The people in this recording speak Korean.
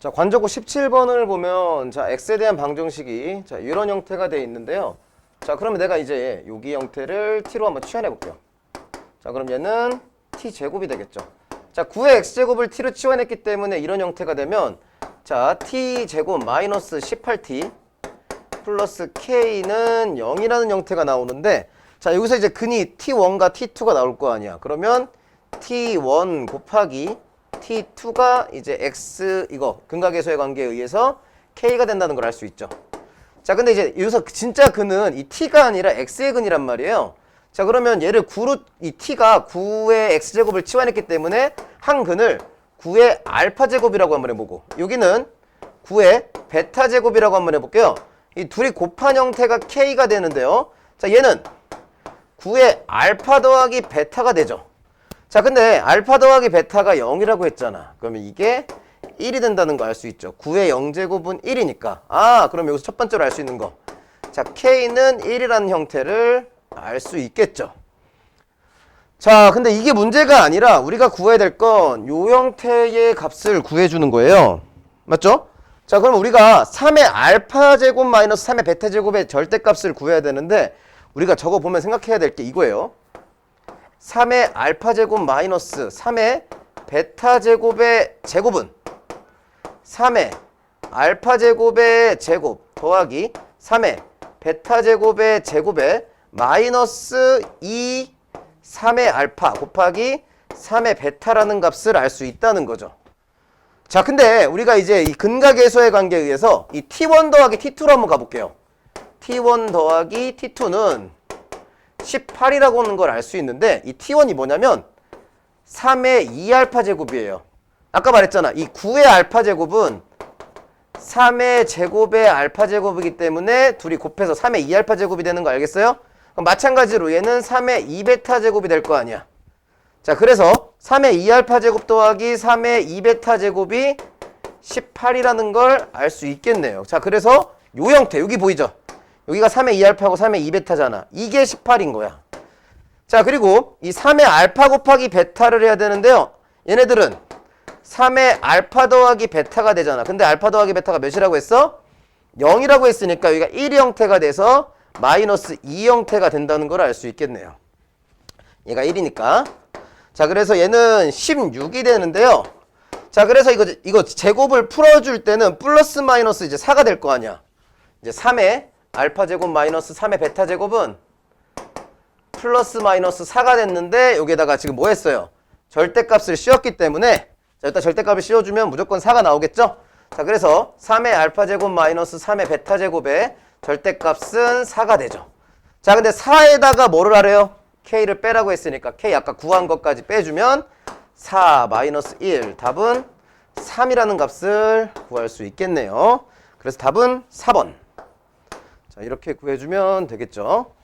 자, 관적구 17번을 보면 자, x에 대한 방정식이 자, 이런 형태가 되어 있는데요. 자, 그러면 내가 이제 여기 형태를 t로 한번 치환해 볼게요. 자, 그럼 얘는 t 제곱이 되겠죠. 자, 9의 x 제곱을 t로 치환했기 때문에 이런 형태가 되면 자, t 제곱 마이너스 18t 플러스 k는 0이라는 형태가 나오는데 자, 여기서 이제 근이 t1과 t2가 나올 거 아니야. 그러면 t1 곱하기 t2가 이제 x 이거 근각계수의 관계에 의해서 k가 된다는 걸 알 수 있죠. 자, 근데 이제 여기서 진짜 근은 이 t가 아니라 x의 근이란 말이에요. 자, 그러면 얘를 9로 이 t가 9의 x제곱을 치환했기 때문에 한 근을 9의 알파 제곱이라고 한번 해보고 여기는 9의 베타 제곱이라고 한번 해볼게요. 이 둘이 곱한 형태가 k가 되는데요. 자, 얘는 9의 알파 더하기 베타가 되죠. 자, 근데 알파 더하기 베타가 0이라고 했잖아. 그러면 이게 1이 된다는 거 알 수 있죠. 9의 0제곱은 1이니까. 아, 그럼 여기서 첫 번째로 알 수 있는 거. 자, k는 1이라는 형태를 알 수 있겠죠. 자, 근데 이게 문제가 아니라 우리가 구해야 될 건 요 형태의 값을 구해주는 거예요. 맞죠? 자, 그럼 우리가 3의 알파 제곱 마이너스 3의 베타 제곱의 절대값을 구해야 되는데 우리가 저거 보면 생각해야 될 게 이거예요. 3의 알파 제곱 마이너스 3의 베타 제곱의 제곱은 3의 알파 제곱의 제곱 더하기 3의 베타 제곱의 제곱에 마이너스 2 3의 알파 곱하기 3의 베타라는 값을 알 수 있다는 거죠. 자, 근데 우리가 이제 이 근각계수의 관계에 의해서 이 t1 더하기 t2로 한번 가볼게요. t1 더하기 t2는 18이라고 하는 걸 알 수 있는데 이 t1이 뭐냐면 3의 2알파 제곱이에요. 아까 말했잖아. 이 9의 알파 제곱은 3의 제곱의 알파 제곱이기 때문에 둘이 곱해서 3의 2알파 제곱이 되는 거 알겠어요? 마찬가지로 얘는 3의 2베타 제곱이 될 거 아니야. 자, 그래서 3의 2알파 제곱 더하기 3의 2베타 제곱이 18이라는 걸 알 수 있겠네요. 자, 그래서 요 형태, 여기 보이죠? 여기가 3의 2알파고 3의 2베타잖아. 이게 18인 거야. 자, 그리고 이 3의 알파 곱하기 베타를 해야 되는데요. 얘네들은 3의 알파 더하기 베타가 되잖아. 근데 알파 더하기 베타가 몇이라고 했어? 0이라고 했으니까 여기가 1 형태가 돼서 마이너스 2 형태가 된다는 걸 알 수 있겠네요. 얘가 1이니까. 자, 그래서 얘는 16이 되는데요. 자, 그래서 이거, 이거 제곱을 풀어줄 때는 플러스 마이너스 이제 4가 될 거 아니야. 이제 3의 알파 제곱 마이너스 3의 베타 제곱은 플러스 마이너스 4가 됐는데 여기에다가 지금 뭐 했어요? 절대값을 씌웠기 때문에 자, 일단 절대값을 씌워주면 무조건 4가 나오겠죠? 자, 그래서 3의 알파 제곱 마이너스 3의 베타 제곱의 절대값은 4가 되죠. 자, 근데 4에다가 뭐를 하래요? k를 빼라고 했으니까 k 아까 구한 것까지 빼주면 4 마이너스 1 답은 3이라는 값을 구할 수 있겠네요. 그래서 답은 4번. 자, 이렇게 구해주면 되겠죠.